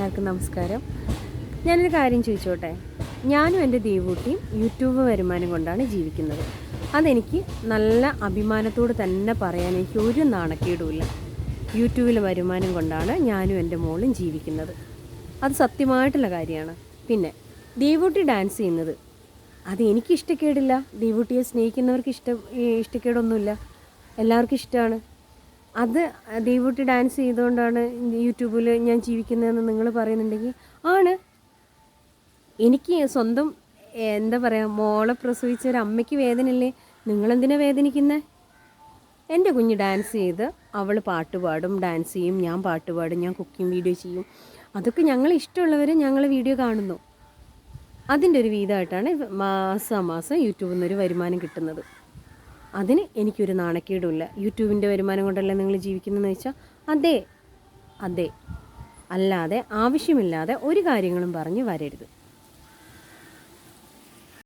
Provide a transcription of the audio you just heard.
എല്ലാവർക്കും നമസ്കാരം. ഞാനൊരു കാര്യം ചോദിച്ചോട്ടെ? ഞാനും എന്റെ ദേവൂട്ടിയും യൂട്യൂബ് വരുമാനം കൊണ്ടാണ് ജീവിക്കുന്നത്. അതെനിക്ക് നല്ല അഭിമാനത്തോട് തന്നെ പറയാൻ എനിക്ക് ഒരു നാണക്കേടുമില്ല. യൂട്യൂബിൽ വരുമാനം കൊണ്ടാണ് ഞാനും എന്റെ മോളും ജീവിക്കുന്നത്. അത് സത്യമായിട്ടുള്ള കാര്യമാണ്. പിന്നെ ദേവൂട്ടി ഡാൻസ് ചെയ്യുന്നത്. അത് എനിക്ക് ഇഷ്ടക്കേടില്ല ദേവൂട്ടിയെ സ്നേഹിക്കുന്നവർക്ക് ഇഷ്ട ഇഷ്ടക്കേടൊന്നുമില്ല. എല്ലാവർക്കും ഇഷ്ടമാണ്. അത് ദൈവൂട്ടി ഡാൻസ് ചെയ്തുകൊണ്ടാണ് യൂട്യൂബിൽ ഞാൻ ജീവിക്കുന്നതെന്ന് നിങ്ങൾ പറയുന്നുണ്ടെങ്കിൽ ആണ്. എനിക്ക് സ്വന്തം എന്താ പറയുക മോളെ പ്രസവിച്ച ഒരു അമ്മയ്ക്ക് വേദനയില്ലേ? നിങ്ങളെന്തിനാ വേദനിക്കുന്നത് എന്റെ കുഞ്ഞ് ഡാൻസ് ചെയ്ത് അവൾ പാട്ട് പാടും ഡാൻസ് ചെയ്യും ഞാൻ പാട്ട് പാടും ഞാൻ കുക്കിംഗ് വീഡിയോ ചെയ്യും. അതൊക്കെ ഞങ്ങൾ ഇഷ്ടമുള്ളവർ ഞങ്ങൾ വീഡിയോ കാണുന്നു. അതിന്റെ ഒരു വീതമായിട്ടാണ് മാസം യൂട്യൂബിൽ നിന്നൊരു വരുമാനം കിട്ടുന്നത്. അതിന് എനിക്കൊരു നാണക്കേടുമില്ല. യൂട്യൂബിന്റെ വരുമാനം കൊണ്ടല്ലേ നിങ്ങൾ ജീവിക്കുന്നതെന്ന് വെച്ചാൽ അതെ അതെ. അല്ലാതെ ആവശ്യമില്ലാതെ ഒരു കാര്യങ്ങളും പറഞ്ഞ് വരരുത്.